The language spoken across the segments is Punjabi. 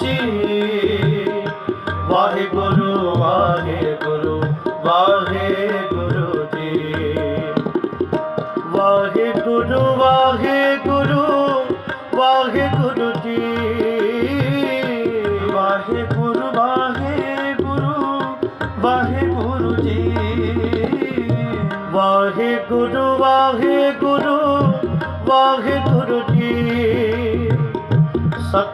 ਸਤਨਾਮ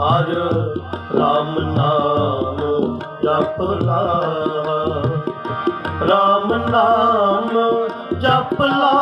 ਹਰ ਰਾਮ ਨਾਮ ਜਪ ਲਾ ਰਾਮ ਨਾਮ ਜਪ ਲਾ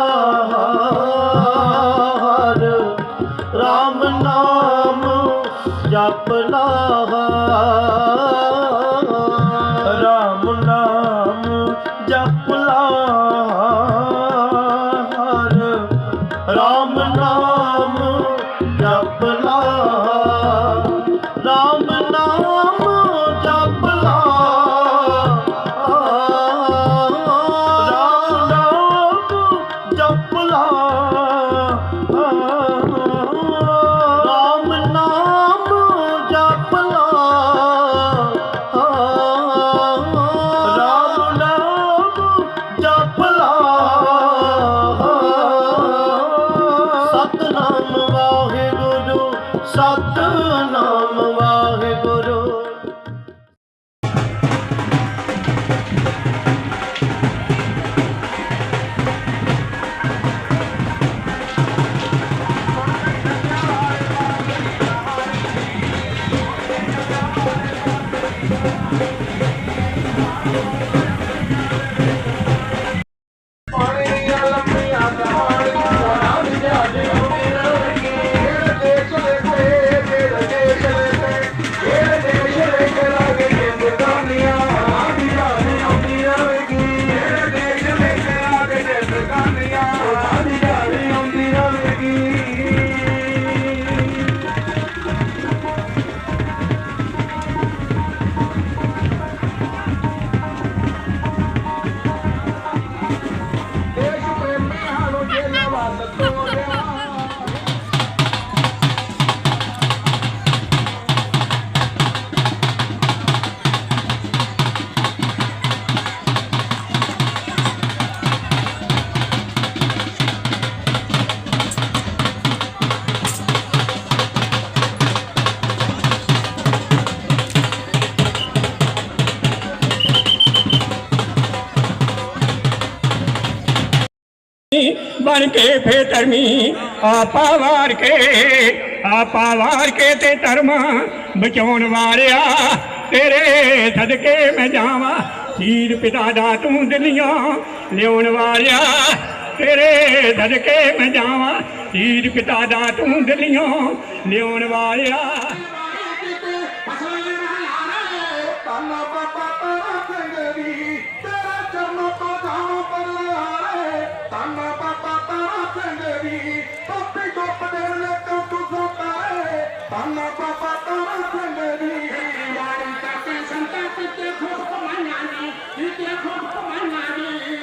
ਬਣ ਕੇ ਫੇ ਧਰਮੀ। ਆਪਾ ਵਾਰ ਕੇ, ਆਪਾ ਵਾਰ ਕੇ ਤੇ ਧਰਮ ਬਚਾਉਣ ਵਾਲਿਆ ਤੇਰੇ ਸਦਕੇ ਮੈਂ ਜਾਵਾਂ, ਸੀਰ ਪਿਤਾ ਦਾ ਤੂੰ ਦਿੱਲੀਆਂ ਲਿਆਉਣ ਵਾਲਿਆ ਤੇਰੇ ਸਦਕੇ ਮੈਂ ਜਾਵਾਂ, ਸੀਰ ਪਿਤਾ ਦਾ ਤੂੰ ਦਿੱਲੀਆਂ ਲਿਆਉਣ ਵਾਲਿਆ ਅੱਲਾ ਬਾਬਾ ਤੇਰੇ ਬੰਦੇ ਦੀ ਯਾਰੀ ਕਾਤੇ ਸੰਤਾ ਤੇ ਖੁਦ ਕਮਾਨਾ ਨੀ ਤੇ ਖੁਦ ਕਮਾਨਾ ਨੀ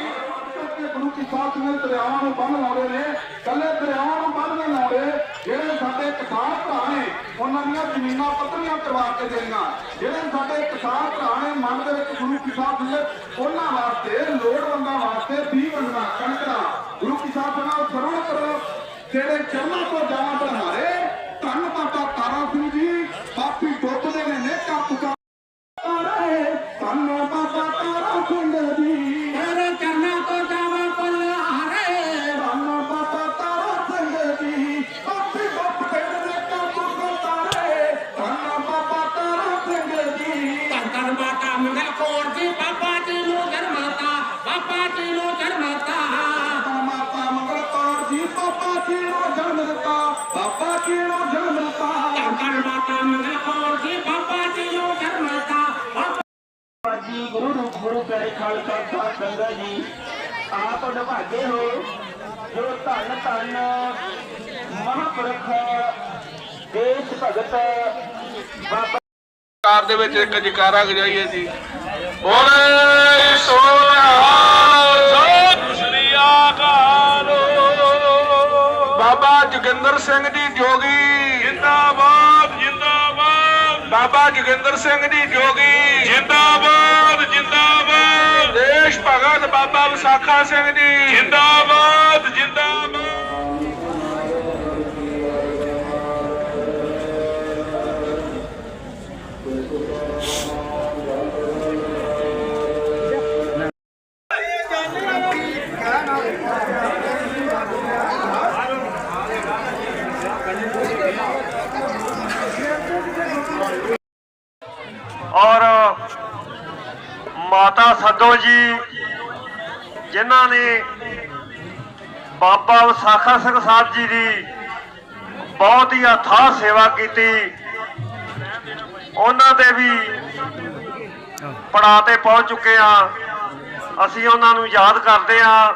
ਗੁਰੂ ਕੀ ਸਾਥ ਨੇ ਦਰਿਆਵਾਂ ਨੂੰ ਬੰਨ ਲਾਉਣੇ ਨੇ ਕੱਲੇ ਦਰਿਆਵਾਂ ਨੂੰ ਬੰਨ ਨਹੀਂ ਲਾਉਣੇ ਜਿਹੜੇ ਸਾਡੇ ਕਿਸਾਨ ਭਰਾ ਨੇ ਉਹਨਾਂ ਦੀਆਂ ਜ਼ਮੀਨਾਂ ਪੱਧਰੀਆਂ ਕਰਵਾ ਕੇ ਦੇਣਾ ਜਿਹੜੇ ਸਾਡੇ ਕਿਸਾਨ ਭਰਾ ਨੇ ਮਨ ਦੇ ਵਿੱਚ ਗੁਰੂ ਕੀ ਸਾਥ ਨੇ ਉਹਨਾਂ ਵਾਸਤੇ ਲੋੜਵੰਦਾਂ ਵਾਸਤੇ ਵੀ ਵੰਡਣਾ ਕਣਕ ਦਾ ਗੁਰੂ ਕੀ ਸਾਥ ਨਾਲ ਸਰਵਣ ਕਰੋ, ਜਿਹੜੇ ਚਰਨਾਂ ਤੋਂ ਜਾਣਾ ਬਣਾਰੇ ਧੰਨ ਬਾਬਾ ਤਾਰਾ ਸਿੰਘ ਜੀ ਬਾਪੀ ਨਿਭਾਗੇ ਹੋ ਜੋ ਧੰਨ ਧੰਨ ਮਹਾਂਪੁਰਖ ਦੇਸ਼ ਭਗਤ ਬਾਬਾ। ਕਾਰ ਦੇ ਵਿੱਚ ਇੱਕ ਜਕਾਰਾ ਗਜਾਈਏ ਜੀ। ਬੋਲੇ ਸੋਨਿਹਾਲ ਸਤਿ ਸ੍ਰੀ ਅਕਾਲ ਬਾਬਾ ਜੋਗਿੰਦਰ ਸਿੰਘ ਜੀ ਜੋਗੀ। ਜਿੰਦਾਬਾਦ ਜਿੰਦਾਬਾਦ। ਬਾਬਾ ਜੋਗਿੰਦਰ ਸਿੰਘ ਜੀ ਜੋਗੀ। ਜਿੰਦਾਬਾਦ ਜਿੰਦਾਬਾਦ। ਦੇਸ਼ ਭਗਤ ਬਾਬਾ ਵਿਸਾਖਾ ਸਿੰਘ ਜੀ। ਜਿੰਦਾਬਾਦ ਜਿੰਦਾਬਾਦ। ਮਾਤਾ ਜੀ ਜਿਨ੍ਹਾਂ ਨੇ ਬਾਬਾ ਵਿਸਾਖਾ ਸਿੰਘ ਸਾਹਿਬ ਜੀ ਦੀ ਬਹੁਤ ਹੀ ਅਥਾਹ ਸੇਵਾ ਕੀਤੀ, ਉਹਨਾਂ ਦੇ ਵੀ ਪੜਾਅ ਤੇ ਪਹੁੰਚ ਚੁੱਕੇ ਆ ਅਸੀਂ ਉਹਨਾਂ ਨੂੰ ਯਾਦ ਕਰਦੇ ਆ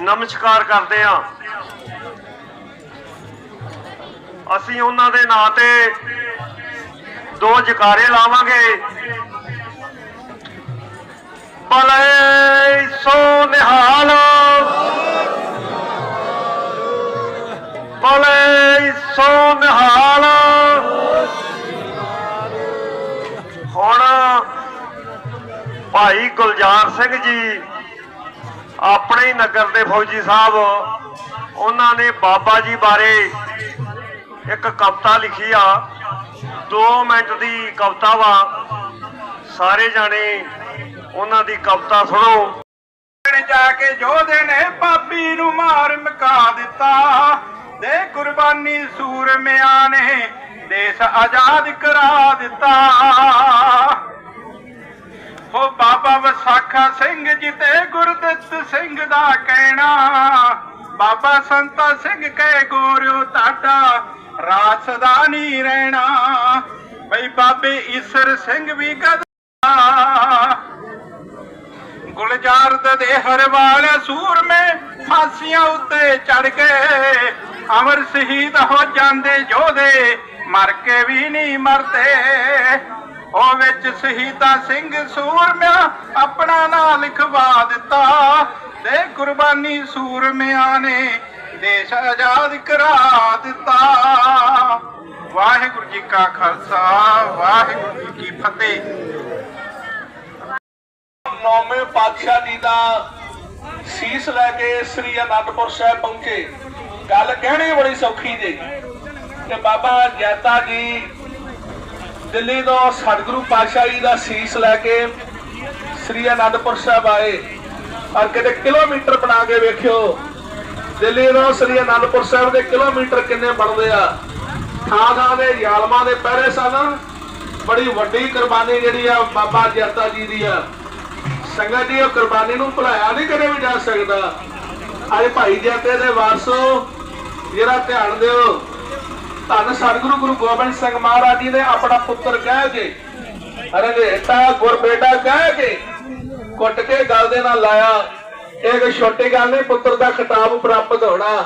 ਨਮਸਕਾਰ ਕਰਦੇ ਆ ਅਸੀਂ ਉਹਨਾਂ ਦੇ ਨਾਂ ਤੇ ਦੋ ਜਕਾਰੇ ਲਾਵਾਂਗੇ। ਭਲੇ ਸੋ ਨਿਹਾਲ। ਭਲੇ ਸੋ ਨਿਹਾਲ। ਹੁਣ ਭਾਈ ਗੁਲਜ਼ਾਰ ਸਿੰਘ ਜੀ, ਆਪਣੇ ਹੀ ਨਗਰ ਦੇ ਫੌਜੀ ਸਾਹਿਬ, ਉਹਨਾਂ ਨੇ ਬਾਬਾ ਜੀ ਬਾਰੇ ਇੱਕ ਕਵਿਤਾ ਲਿਖੀ ਆ। 2 ਮਿੰਟ ਦੀ ਕਵਿਤਾ ਵਾ। ਸਾਰੇ ਜਾਣੇ ਉਹਨਾਂ ਦੀ ਕਵਿਤਾ ਸੁਣੋ। ਜਾ ਕੇ ਜੋਧੇ ਨੇ ਪਾਪੀ ਨੂੰ ਮਾਰ ਮਕਾ ਦਿੱਤਾ। ਦੇ ਕੁਰਬਾਨੀ ਸੂਰਮਿਆਂ ਨੇ ਦੇਸ਼ ਆਜ਼ਾਦ ਕਰਾ ਦਿੱਤਾ। ਹੋ ਬਾਬਾ ਵਿਸਾਖਾ ਸਿੰਘ ਜੀ ਤੇ ਗੁਰਦਿੱਤ ਸਿੰਘ ਦਾ ਕਹਿਣਾ। ਬਾਬਾ ਸੰਤਾ ਸਿੰਘ ਕਹੇ ਗੋਰਿਓ ਤੁਹਾਡਾ, ਰਾਸ ਦਾ ਨਹੀਂ ਰਹਿਣਾ। ਬਈ ਬਾਬੇ ਈਸਰ ਸਿੰਘ ਵੀ ਗਦਾ ਗੁਲਜ਼ਾਰ ਦੇ ਹਰਵਾਲ ਸੂਰਮੇ ਫਾਂਸੀਆਂ ਉੱਤੇ ਚੜ ਗਏ ਅਮਰ ਸ਼ਹੀਦ ਹੋ ਜਾਂਦੇ, ਜੋਧੇ ਮਰ ਕੇ ਵੀ ਨਹੀਂ ਮਰਦੇ। ਉਹ ਵਿੱਚ ਸ਼ਹੀਦਾਂ ਸਿੰਘ ਸੂਰਮਿਆਂ ਆਪਣਾ ਨਾਂ ਲਿਖਵਾ ਦਿੱਤਾ। ਤੇ ਕੁਰਬਾਨੀ ਸੂਰਮਿਆਂ ਨੇ ਦੇਸ਼ ਆਜ਼ਾਦ ਕਰਾ ਦਿੱਤਾ। ਵਾਹਿਗੁਰੂ ਜੀ ਕਾ ਖਾਲਸਾ, ਵਾਹਿਗੁਰੂ ਜੀ ਕੀ ਫਤਿਹ। ਨੌਵੇਂ ਪਾਤਸ਼ਾਹ ਜੀ ਦਾ ਸੀਸ ਲੈ ਕੇ ਸ੍ਰੀ ਅਨੰਦਪੁਰ ਸਾਹਿਬ ਪਹੁੰਚੇ। ਗੱਲ ਕਹਿਣੀ ਬੜੀ ਸੌਖੀ ਜੀ। ਕਿ ਬਾਬਾ ਜੈਤਾ ਜੀ ਦਿੱਲੀ ਤੋਂ ਸਤਿਗੁਰੂ ਪਾਤਸ਼ਾਹ ਜੀ ਦਾ ਸੀਸ ਲੈ ਕੇ ਸ੍ਰੀ ਅਨੰਦਪੁਰ ਸਾਹਿਬ ਆਏ। ਔਰ ਕਿਤੇ ਕਿਲੋਮੀਟਰ ਬਣਾ ਕੇ ਵੇਖਿਓ, ਦਿੱਲੀ ਤੋਂ ਸ੍ਰੀ ਅਨੰਦਪੁਰ ਸਾਹਿਬ ਦੇ ਕਿਲੋਮੀਟਰ ਕਿੰਨੇ ਬਣਦੇ ਆ। ਥਾਂ ਥਾਂ ਦੇ ਜ਼ਾਲਮਾਂ ਦੇ ਪਹਿਰੇ ਸਨ। ਬੜੀ ਵੱਡੀ ਕੁਰਬਾਨੀ ਜਿਹੜੀ ਆ ਬਾਬਾ ਜੈਤਾ ਜੀ ਦੀ ਆ। ਸੰਗਤ ਜੀ ਉਹ ਕੁਰਬਾਨੀ ਨੂੰ ਭੁਲਾਇਆ ਨਹੀਂ ਕਦੇ ਵੀ ਜਾ ਸਕਦਾ। ਅੱਜ ਭਾਈ ਜੈਤੇ ਦੇ ਵਾਰਸੋ, ਜਿਹੜਾ ਧਿਆਨ ਦਿਓ, ਧੰਨ ਸਤਿਗੁਰੂ ਗੁਰੂ ਗੋਬਿੰਦ ਸਿੰਘ ਮਹਾਰਾਜ ਜੀ ਨੇ ਆਪਣਾ ਪੁੱਤਰ ਕਹਿ ਕੇ, ਰੰਗੇਟਾ ਗੁਰ ਕਹਿ ਕੇ ਕੁੱਟ ਕੇ ਗਲ ਦੇ ਨਾਲ ਲਾਇਆ। ਇਹ ਕੋਈ ਛੋਟੀ ਗੱਲ ਨਹੀਂ, ਪੁੱਤਰ ਦਾ ਖਿਤਾਬ ਪ੍ਰਾਪਤ ਹੋਣਾ।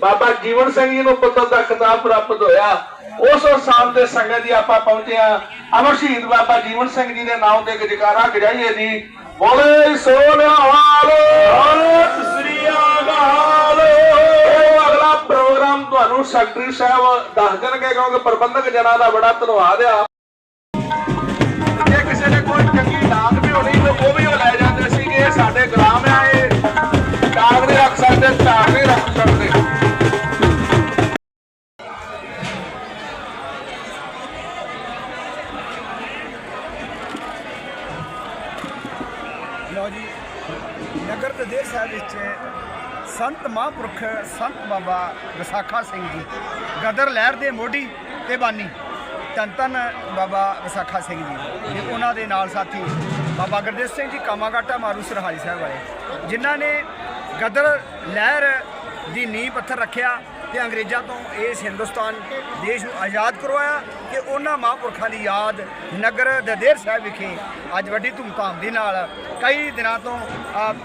ਬਾਬਾ ਜੀਵਨ ਸਿੰਘ ਜੀ ਨੂੰ ਪੁੱਤਰ ਦਾ ਖਿਤਾਬ ਪ੍ਰਾਪਤ ਹੋਇਆ। ਉਸ ਸਥਾਨ ਤੇ ਸੰਗਤ ਜੀ ਆਪਾਂ ਪਹੁੰਚੇ ਆ ਅਮਰ ਸ਼ਹੀਦ ਬਾਬਾ ਜੀਵਨ ਸਿੰਘ ਜੀ ਦੇ ਨਾਮ ਤੇ ਇੱਕ ਜਕਾਰਾ ਗਜਾਈਏ ਜੀ। ਬੋਲੇ ਸਤਿ ਸ੍ਰੀ ਅਕਾਲ। ਉਹ ਅਗਲਾ ਪ੍ਰੋਗਰਾਮ ਤੁਹਾਨੂੰ ਸੈਕਟਰੀ ਸਾਹਿਬ ਦੱਸ ਦੇਣਗੇ ਕਿਉਂਕਿ ਪ੍ਰਬੰਧਕ ਜਨਾਂ ਦਾ ਬੜਾ ਧੰਨਵਾਦ ਆ। ਧੰਨ ਧੰਨ ਬਾਬਾ ਵਿਸਾਖਾ ਸਿੰਘ ਜੀ ਤੇ ਉਹਨਾਂ ਦੇ ਨਾਲ ਸਾਥੀ ਬਾਬਾ ਗੁਰਦੇਵ ਸਿੰਘ ਜੀ ਕਾਮਾਗਾਟਾ ਮਾਰੂ ਸਰਹਾਲੀ ਸਾਹਿਬ ਵਾਲੇ, ਜਿਨ੍ਹਾਂ ਨੇ ਗਦਰ ਲਹਿਰ ਦੀ ਨੀਂਹ ਪੱਥਰ ਰੱਖਿਆ ਤੇ ਅੰਗਰੇਜ਼ਾਂ ਤੋਂ ਇਸ ਹਿੰਦੁਸਤਾਨ ਦੇਸ਼ ਨੂੰ ਆਜ਼ਾਦ ਕਰਵਾਇਆ ਕਿ ਉਹਨਾਂ ਮਹਾਂਪੁਰਖਾਂ ਦੀ ਯਾਦ ਨਗਰ ਦਦੇਰ ਸਾਹਿਬ ਵਿਖੇ ਅੱਜ ਵੱਡੀ ਧੂਮਧਾਮ ਦੇ ਨਾਲ ਕਈ ਦਿਨਾਂ ਤੋਂ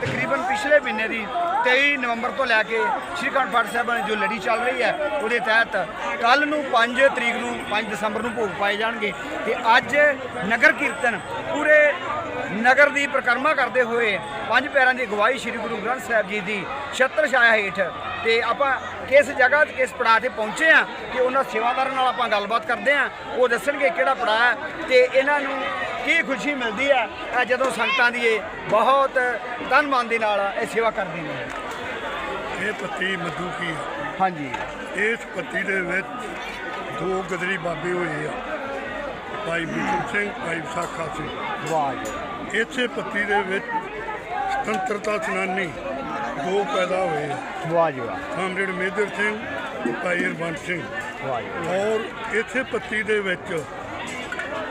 ਤਕਰੀਬਨ ਪਿਛਲੇ ਮਹੀਨੇ ਦੀ 23 ਨਵੰਬਰ ਤੋਂ ਲੈ ਕੇ ਸ਼੍ਰੀ ਅਖੰਡ ਪਾਠ ਸਾਹਿਬ ਜੋ ਲੜੀ ਚੱਲ ਰਹੀ ਹੈ, ਉਹਦੇ ਤਹਿਤ ਕੱਲ ਨੂੰ 5 ਤਰੀਕ ਨੂੰ 5 ਦਸੰਬਰ ਨੂੰ ਭੋਗ ਪਾਏ ਜਾਣਗੇ ਤੇ ਅੱਜ ਨਗਰ ਕੀਰਤਨ ਪੂਰੇ ਨਗਰ ਦੀ ਪ੍ਰਕਰਮਾ ਕਰਦੇ ਹੋਏ ਪੰਜ ਪੈਰਾਂ ਦੀ ਗਵਾਹੀ ਸ੍ਰੀ ਗੁਰੂ ਗ੍ਰੰਥ ਸਾਹਿਬ ਜੀ ਦੀ ਛਤਰ ਛਾਇਆ ਹੇਠ ਤੇ ਆਪਾਂ ਕਿਸ ਜਗ੍ਹਾ ਤੇ ਕਿਸ ਪੜਾਅ ਤੇ ਪਹੁੰਚੇ ਆ ਕਿ ਉਹਨਾਂ ਸੇਵਾਦਾਰਾਂ ਨਾਲ ਆਪਾਂ ਗੱਲਬਾਤ ਕਰਦੇ ਆ ਉਹ ਦੱਸਣਗੇ ਕਿਹੜਾ ਪੜਾਅ ਹੈ ਤੇ ਇਹਨਾਂ ਨੂੰ ਕੀ ਖੁਸ਼ੀ ਮਿਲਦੀ ਹੈ। ਇਹ ਜਦੋਂ ਸੰਗਤਾਂ ਦੀ ਇਹ ਬਹੁਤ ਤਨ ਮਨ ਦੇ ਨਾਲ ਇਹ ਸੇਵਾ ਕਰਦੇ ਨੇ। ਇਹ ਪੱਤੀ ਮੱਧੂ ਕੀ ਆ ਹਾਂਜੀ। ਇਸ ਪੱਤੀ ਦੇ ਵਿੱਚ ਦੋ ਗਦਰੀ ਬਾਬੇ ਹੋਏ ਆ। ਭਾਈ ਬਿਕਰਮ ਸਿੰਘ ਭਾਈ ਵਿਸਾਖਾ ਸਿੰਘ। ਵਾਹ ਇਸੇ ਪੱਤੀ ਦੇ ਵਿੱਚ ਸੁਤੰਤਰਤਾ ਸੈਨਾਨੀ ਦੋ ਪੈਦਾ ਹੋਏ। ਵਾਹ ਜੀ ਵਾਹ। ਕਾਮਰੇਡ ਮੇਜਰ ਸਿੰਘ ਭਾਈ ਹਰਬੰਸ ਸਿੰਘ। ਵਾਹ ਜੀ ਔਰ ਇਸੇ ਪੱਤੀ ਦੇ ਵਿੱਚ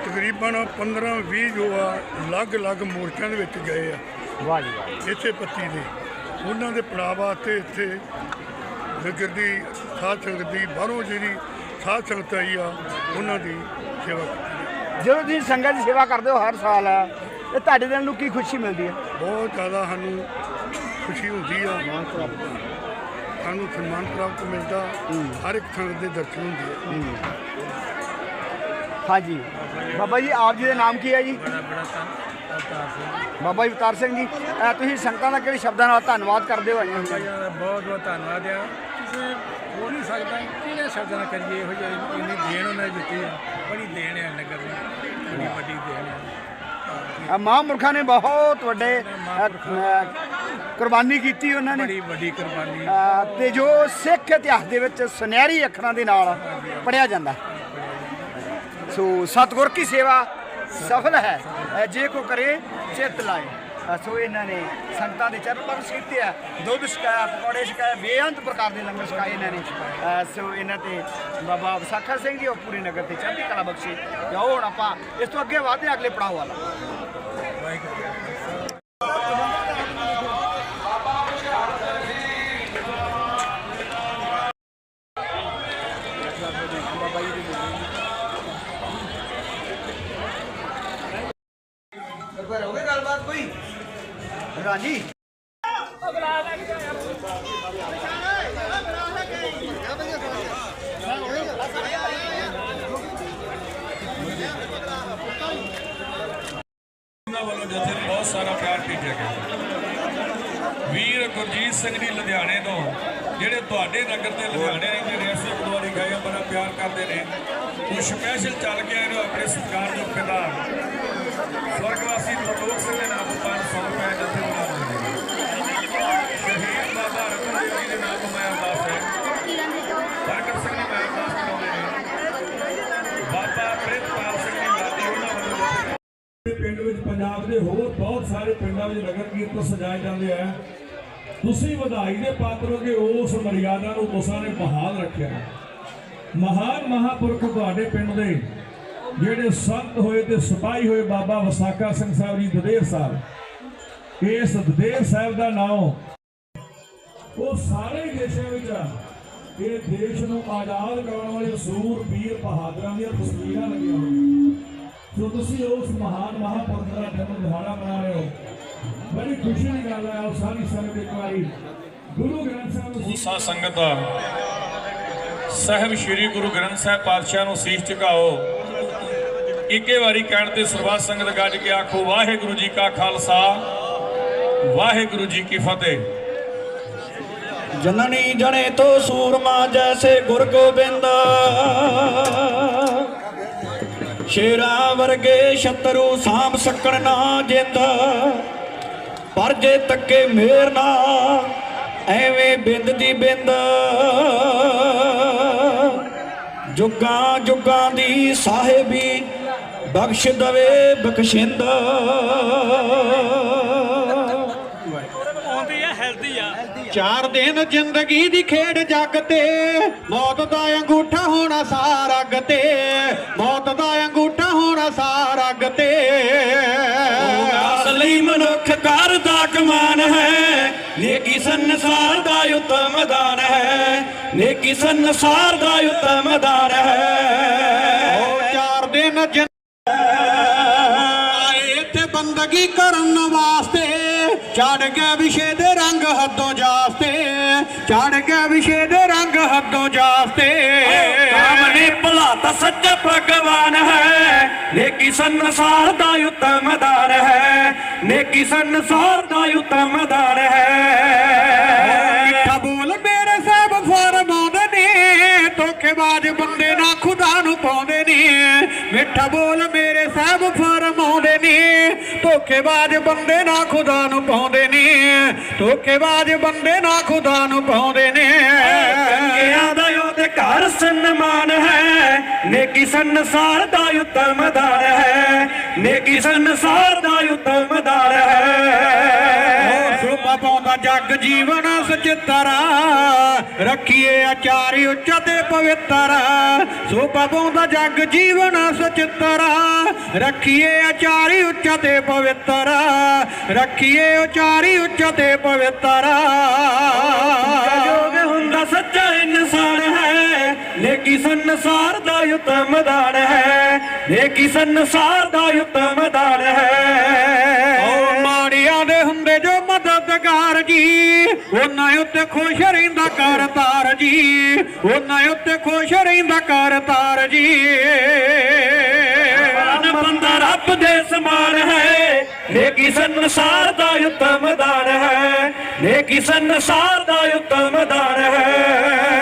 ਤਕਰੀਬਨ 15-20 ਜੋ ਆ ਅਲੱਗ-ਅਲੱਗ ਮੋਰਚਿਆਂ ਦੇ ਵਿੱਚ ਗਏ ਆ। ਵਾਹ ਜੀ ਵਾਹ। ਇਸੇ ਪੱਤੀ ਦੇ। ਉਹਨਾਂ ਦੇ ਪੜਾਅ ਵਾਸਤੇ ਇੱਥੇ ਨਗਰ ਦੀ ਸਾਧ ਸੰਗਤ ਦੀ ਬਾਹਰੋਂ ਜਿਹੜੀ ਸਾਧ ਸੰਗਤ ਆਈ ਆ ਉਹਨਾਂ ਦੀ ਸੇਵਾ ਕੀਤੀ। ਜਦੋਂ ਤੁਸੀਂ ਸੰਗਤ ਦੀ ਸੇਵਾ ਕਰਦੇ ਹੋ ਹਰ ਸਾਲ ਤੇ ਤੁਹਾਡੇ ਦਿਲ ਨੂੰ ਕੀ ਖੁਸ਼ੀ ਮਿਲਦੀ ਹੈ? ਬਹੁਤ ਜ਼ਿਆਦਾ ਸਾਨੂੰ ਖੁਸ਼ੀ ਹੁੰਦੀ ਆ। ਸਾਨੂੰ ਸਨਮਾਨ ਪ੍ਰਾਪਤ ਮਿਲਦਾ। ਹਰ ਇੱਕ ਸੰਗਤ ਦੇ ਦਰਸ਼ਨ ਹੁੰਦੇ ਆ। ਹਾਂਜੀ। ਬਾਬਾ ਜੀ ਆਪ ਜੀ ਦਾ ਨਾਮ ਕੀ ਹੈ ਜੀ? ਬਾਬਾ ਜੀ ਅਵਤਾਰ ਸਿੰਘ ਜੀ ਅਹ ਤੁਸੀਂ ਸੰਗਤਾਂ ਦਾ ਕਿਹੜੇ ਸ਼ਬਦਾਂ ਨਾਲ ਧੰਨਵਾਦ ਕਰਦੇ ਹੋ? ਆਈਆਂ ਹੋਈਆਂ ਦਾ ਬਹੁਤ ਬਹੁਤ ਧੰਨਵਾਦ ਆ। ਕਿਸੇ ਹੋ ਨਹੀਂ ਸਕਦਾ ਕਿਹੜੇ ਸ਼ਬਦਾਂ ਨਾਲ ਕਰੀਏ? ਇਹੋ ਜਿਹੀ ਇੰਨੀ ਦੇਣ ਉਹਨਾਂ ਨੇ ਦਿੱਤੀ ਆ। ਬੜੀ ਦੇਣ ਹੈ ਨਗਰ ਦੀ। ਬੜੀ ਵੱਡੀ ਦੇਣ ਹੈ ਅਹ ਮਹਾਂਪੁਰਖਾਂ ਨੇ ਬਹੁਤ ਵੱਡੇ ਕੁਰਬਾਨੀ ਕੀਤੀ ਉਹਨਾਂ ਨੇ। ਬੜੀ ਵੱਡੀ ਕੁਰਬਾਨੀ। ਤੇ ਜੋ ਸਿੱਖ ਇਤਿਹਾਸ ਦੇ ਵਿੱਚ ਸੁਨਹਿਰੀ ਅੱਖਰਾਂ ਦੇ ਨਾਲ ਪੜਿਆ ਜਾਂਦਾ। ਸੋ ਸਤਿਗੁਰ ਕੀ ਸੇਵਾ ਸਫਲ ਹੈ। ਜੇ ਕੋ ਕਰੇ ਚਿੱਤ ਲਾਏ। ਸੋ ਇਹਨਾਂ ਨੇ ਸੰਗਤਾਂ ਦੇ ਚਰਨ ਪਰ ਕੀਤੇ ਆ। ਦੁੱਧ ਛਕਾਇਆ, ਪਕੌੜੇ ਛਕਾਇਆ ਬੇਅੰਤ ਪ੍ਰਕਾਰ ਦੇ ਲੰਗਰ ਛਕਾਏ ਇਹਨਾਂ ਨੇ। ਸੋ ਇਹਨਾਂ ਤੇ ਬਾਬਾ ਵਿਸਾਖਾ ਸਿੰਘ ਜੀ, ਉਹ ਪੂਰੇ ਨਗਰ ਤੇ ਚੜ੍ਹਦੀ ਕਲਾ ਬਖਸ਼ੀ। ਤੇ ਆਓ ਹੁਣ ਆਪਾਂ ਇਸ ਤੋਂ ਅੱਗੇ ਵਧਦੇ ਹਾਂ, ਅਗਲੇ ਪੜਾਅ ਵਾਲਾ। ਹੋ ਗਈ ਗੱਲਬਾਤ ਕੋਈ ਰਾਜੀ ਉਹਨਾਂ ਵੱਲੋਂ ਜਿੱਥੇ ਬਹੁਤ ਸਾਰਾ ਪਿਆਰ ਭੇਜਿਆ ਗਿਆ। ਵੀਰ ਗੁਰਜੀਤ ਸਿੰਘ ਜੀ ਲੁਧਿਆਣੇ ਤੋਂ, ਜਿਹੜੇ ਤੁਹਾਡੇ ਨਗਰ ਦੇ ਲੁਧਿਆਣੇ ਰਹਿੰਦੇ ਨੇ, ਅਸੀਂ ਇੱਕ ਵਾਰੀ ਗਏ ਬੜਾ ਪਿਆਰ ਕਰਦੇ ਨੇ। ਉਹ ਸਪੈਸ਼ਲ ਚੱਲ ਕੇ ਆਏ ਨੇ ਆਪਣੇ ਸਰਕਾਰ ਦੇ ਪਿਤਾ ਸਵਰਗਵਾਸੀ ਤਰਲੋਕ ਸਿੰਘ ਦੇ ਨਾਮ ਤੋਂ 500 ਰੁਪਏ ਜਿੱਥੇ ਬਣਾ ਦਿੰਦੇ ਸ਼ਹੀਦ ਬਾਬਾ ਰਤਨ ਦੇਵ ਦੇ ਨਾਮ ਮੈਂ ਅਰਦਾਸ ਹੈ ਪ੍ਰਗਟ ਸਿੰਘ ਜੀ ਮੈਂ ਅਰਦਾਸ ਕਰਾਉਂਦੇ ਨੇ ਬਾਬਾ ਪ੍ਰਿਤਪਾਲ ਸਿੰਘ ਜੀ ਲਾਡੀ ਉਹਨਾਂ ਵੱਲੋਂ ਪਿੰਡ ਵਿੱਚ ਪੰਜਾਬ ਦੇ ਹੋਰ ਬਹੁਤ ਸਾਰੇ ਪਿੰਡਾਂ ਵਿੱਚ ਨਗਰ ਕੀਰਤਨ ਸਜਾਏ ਜਾਂਦੇ ਆ। ਤੁਸੀਂ ਵਧਾਈ ਦੇ ਪਾਤਰ ਹੋ ਕਿ ਉਸ ਮਰਿਆਦਾ ਨੂੰ ਤੁਸਾਂ ਨੇ ਬਹਾਲ ਰੱਖਿਆ। ਮਹਾਨ ਮਹਾਪੁਰਖ ਤੁਹਾਡੇ ਪਿੰਡ ਦੇ ਜਿਹੜੇ ਸੰਤ ਹੋਏ ਤੇ ਸਿਪਾਹੀ ਹੋਏ ਬਾਬਾ ਵਸਾਕਾ ਸਿੰਘ ਸਾਹਿਬ ਜੀ ਦਦੇਰ ਸਾਹਿਬ। ਇਸ ਦਦੇਰ ਸਾਹਿਬ ਦਾ ਨਾਮ ਉਹ ਸਾਰੇ ਦੇਸ਼ਾਂ ਵਿੱਚ ਆ। ਇਹ ਦੇਸ਼ ਨੂੰ ਆਜ਼ਾਦ ਕਰਾਉਣ ਵਾਲੇ ਸੂਰ ਬਹਾਦਰਾਂ ਦੀਆਂ ਤਸਵੀਰਾਂ ਲੱਗੀਆਂ ਹੋਈਆਂ। ਜੋ ਤੁਸੀਂ ਉਸ ਮਹਾਨ ਮਹਾਪੁਰਖ ਦਾ ਜਨਮ ਦਿਹਾੜਾ ਮਨਾ ਰਹੇ ਹੋ। ਬੜੀ ਖੁਸ਼ੀ ਦੀ ਗੱਲ ਹੈ, ਉਹ ਸਾਰੀ ਸੰਗਤ ਇੱਕ ਵਾਰੀ ਗੁਰੂ ਗ੍ਰੰਥ ਸਾਹਿਬ ਨੂੰ ਸਾ ਸੰਗਤ ਸਾਹਿਬ ਸ੍ਰੀ ਗੁਰੂ ਗ੍ਰੰਥ ਸਾਹਿਬ ਪਾਤਸ਼ਾਹ ਨੂੰ ਸੀਸ ਝੁਕਾਓ। ਇੱਕੇ ਵਾਰੀ ਕਹਿਣ ਤੇ ਸਰਬੱਤ ਸੰਗਤ ਗੱਜ ਕੇ ਆਖੋ, ਵਾਹਿਗੁਰੂ ਜੀ ਕਾ ਖਾਲਸਾ, ਵਾਹਿਗੁਰੂ ਜੀ ਕੀ ਫਤਿਹ। ਜਨਨੀ ਜਣੇ ਤੋ ਸੂਰਮਾ ਜੈਸੇ ਗੁਰ ਗੋਬਿੰਦ। ਸ਼ੇਰਾਂ ਵਰਗੇ ਸ਼ਤਰੂ ਸਾਂਭ ਸਕਣ ਨਾ ਜਿੰਦ ਪਰ ਜੇ ਤੱਕੇ ਮੇਰ ਨਾ, ਐਵੇਂ ਬਿੰਦ ਦੀ ਬਿੰਦ। ਜੁਗਾਂ ਜੁਗਾਂ ਦੀ ਸਾਹਿਬੀ ਬਖਸ਼ ਦਵੇ ਬਖਸ਼ਿੰਦਾ। ਚਾਰ ਦਿਨ ਜ਼ਿੰਦਗੀ ਦੀ ਖੇਡ ਜੱਗ ਤੇ। ਮੌਤ ਦਾ ਅੰਗੂਠਾ ਹੋਣਾ ਸਾਰ ਅੱਗ ਤੇ। ਮੌਤ ਦਾ ਅੰਗੂਠਾ ਹੋਣਾ ਸਾਰ ਅੱਗ ਤੇ। ਅਸਲੀ ਮਨੁੱਖ ਕਰਦਾ ਕਮਾਨ ਹੈ। ਨੇਕੀ ਸੰਸਾਰ ਦਾ ਉਤਮ ਦਾਨ ਹੈ। ਨੇਕੀ ਸੰਸਾਰ ਦਾ ਉਤਮ ਦਾਨ ਹੈ। ਉਹ ਚਾਰ ਦਿਨ ਜਿੰ- ਆਏ ਇੱਥੇ ਬੰਦਗੀ ਕਰਨ ਵਾਸਤੇ। ਚੜ ਗਿਆ ਵਿਸ਼ੇ ਦੇ ਰੰਗ ਹੱਦੋਂ ਜਾਸਤੇ ਚੜ ਗਿਆ ਵਿਸ਼ੇ ਦੇ ਰੰਗ ਹੱਦੋਂ ਜਾਸਤੇ ਕਾਮਨੇ ਭੁਲਾਤਾ ਸੱਚ ਭਗਵਾਨ ਹੈ ਨੇਕੀ ਸੰਸਾਰ ਦਾ ਉਤਮ ਦਾਨ ਹੈ ਨੇਕੀ ਸੰਸਾਰ ਦਾ ਉਤਮ ਦਾਨ ਹੈ ਮਿੱਠਾ ਬੋਲ ਮੇਰੇ ਸਾਹਿਬ ਫਰਮਾਉਂਦੇ ਨੇ ਧੋਖੇਬਾਜ਼ ਬੰਦੇ ਨਾ ਖੁਦਾ ਨੂੰ ਪਾਉਂਦੇ ਨੇ ਮਿੱਠਾ ਬੋਲ ਧੋਖੇਬਾਜ਼ ਬੰਦੇ ਨਾ ਖੁਦਾ ਨੂੰ ਪਾਉਂਦੇ ਨੇ। ਧੋਖੇਬਾਜ਼ ਬੰਦੇ ਨਾ ਖੁਦਾ ਨੂੰ ਪਾਉਂਦੇ ਨੇ। ਚੰਗਿਆਂ ਦਾ ਉਹਦੇ ਘਰ ਸਨਮਾਨ ਹੈ। ਨੇਕੀ ਸੰਸਾਰ ਦਾ ਉਤਮ ਦਾਨ ਹੈ। ਨੇਕੀ ਸੰਸਾਰ ਦਾ ਉਤਮ ਦਾਨ ਹੈ। ਪਾਉਂਦਾ ਜਗ ਜੀਵਨ ਸਚਿਤਰਾ। ਰੱਖੀਏ ਆਚਾਰਿ ਉੱਚ ਤੇ ਪਵਿੱਤਰ। ਸੋਭਾ ਪਾਉਂਦਾ ਜਗ ਜੀਵਨ ਸਚਿਤਰਾ। ਰੱਖੀਏ ਆਚਾਰਿ ਉੱਚ ਤੇ ਪਵਿੱਤਰ। ਰੱਖੀਏ ਆਚਾਰਿ ਉੱਚ ਤੇ ਪਵਿੱਤਰ। ਜੋਗ ਹੁੰਦਾ ਸੱਚਾ ਇਨਸਾਨ ਹੈ। ਨੇਕੀ ਸੰਸਾਰ ਦਾ ਉਤਮ ਦਾਨ ਹੈ। ਨੇਕੀ ਸੰਸਾਰ ਦਾ ਉਤਮ ਦਾਨ ਹੈ। ਓ ਮਾੜਿਆਂ ਦੇ ਹੁੰਦੇ ਜੋ ਮਦਦਗਾਰ ਜੀ। ਉਹਨਾਂ ਉੱਤੇ ਖੁਸ਼ ਰਹਿੰਦਾ ਕਰਤਾਰ ਜੀ। ਉਹਨਾਂ ਉੱਤੇ ਖੁਸ਼ ਰਹਿੰਦਾ ਕਰਤਾਰ ਜੀ। ਬੰਦਾ ਰੱਬ ਦੇ ਸਮਾਨ ਹੈ। ਨੇਕੀ ਸੰਸਾਰ ਦਾ ਉਤਮ ਦਾਨ ਹੈ। ਨੇਕੀ ਸੰਸਾਰ ਦਾ ਉਤਮ ਦਾਨ ਹੈ।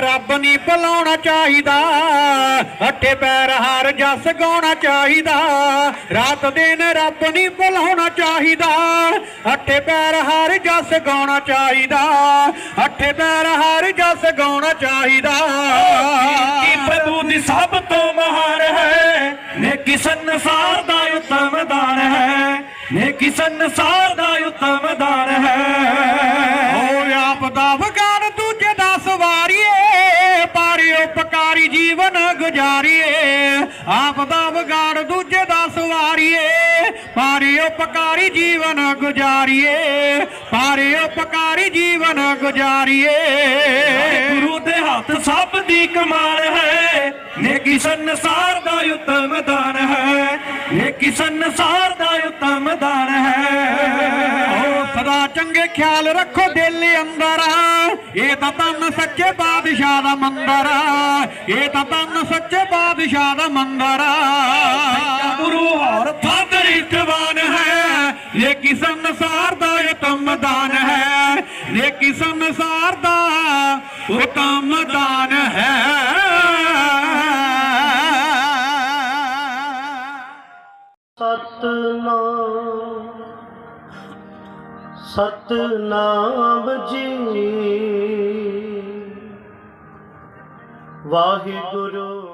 ਰੱਬ ਨਹੀਂ ਭੁਲਾਉਣਾ ਚਾਹੀਦਾ। ਅੱਠੇ ਪੈਰ ਹਰ ਜਸ ਗਾਉਣਾ ਚਾਹੀਦਾ। ਰਾਤ ਦਿਨ ਰੱਬ ਨਹੀਂ ਭੁਲਾਉਣਾ ਚਾਹੀਦਾ। ਅੱਠੇ ਪੈਰ ਹਰ ਜਸ ਗਾਉਣਾ ਚਾਹੀਦਾ। ਅੱਠੇ ਪੈਰ ਹਰ ਜਸ ਗਾਉਣਾ ਚਾਹੀਦਾ। ਕੀ ਪ੍ਰਭੂ ਦੀ ਸਭ ਤੋਂ ਮਹਾਨ ਹੈ? ਨੇਕੀ ਸੰਸਾਰ ਦਾ ਉਤਮ ਦਾਨ ਹੈ? ਨੇਕੀ ਸੰਸਾਰ ਦਾ ਉਤਮ ਦਾਨ ਹੈ? ਉਪਕਾਰੀ ਜੀਵਨ ਗੁਜ਼ਾਰੀਏ ਪਾਰੇ ਉਪਕਾਰੀ ਜੀਵਨ ਗੁਜ਼ਾਰੀਏ। ਗੁਰੂ ਦੇ ਹੱਥ ਸਭ ਦੀ ਕਮਾਲ ਹੈ ਨੇਕੀ ਸੰਸਾਰ ਦਾ ਉਤਮ ਦਾਨ ਹੈ ਨੇਕੀ ਸੰਸਾਰ ਦਾ ਉਤਮ ਦਾਨ ਹੈ। ਓ ਸਦਾ ਚੰਗੇ ਖਿਆਲ ਰੱਖੋ ਦਿਲ ਅੰਦਰ ਇਹ ਤਾਂ ਤਨ ਸੱਚੇ ਬਾਦਸ਼ਾਹ ਦਾ ਮੰਦਰ ਇਹ ਤਾਂ ਤਨ ਸੱਚੇ ਬਾਦਸ਼ਾਹ ਦਾ ਮੰਦਰ। ਗੁਰੂ ਹਰ ਫਾਦਰ ਇਕਵਾਨ ਹੈ। ਨੇਕੀ ਸੰਸਾਰ ਦਾ ਉਤਮ ਦਾਨ ਹੈ ਨੇਕੀ ਸੰਸਾਰ ਦਾ ਉਤਮ ਦਾਨ ਹੈ। ਸਤਨਾਮ ਸਤਨਾਮ ਜੀ। ਵਾਹਿਗੁਰੂ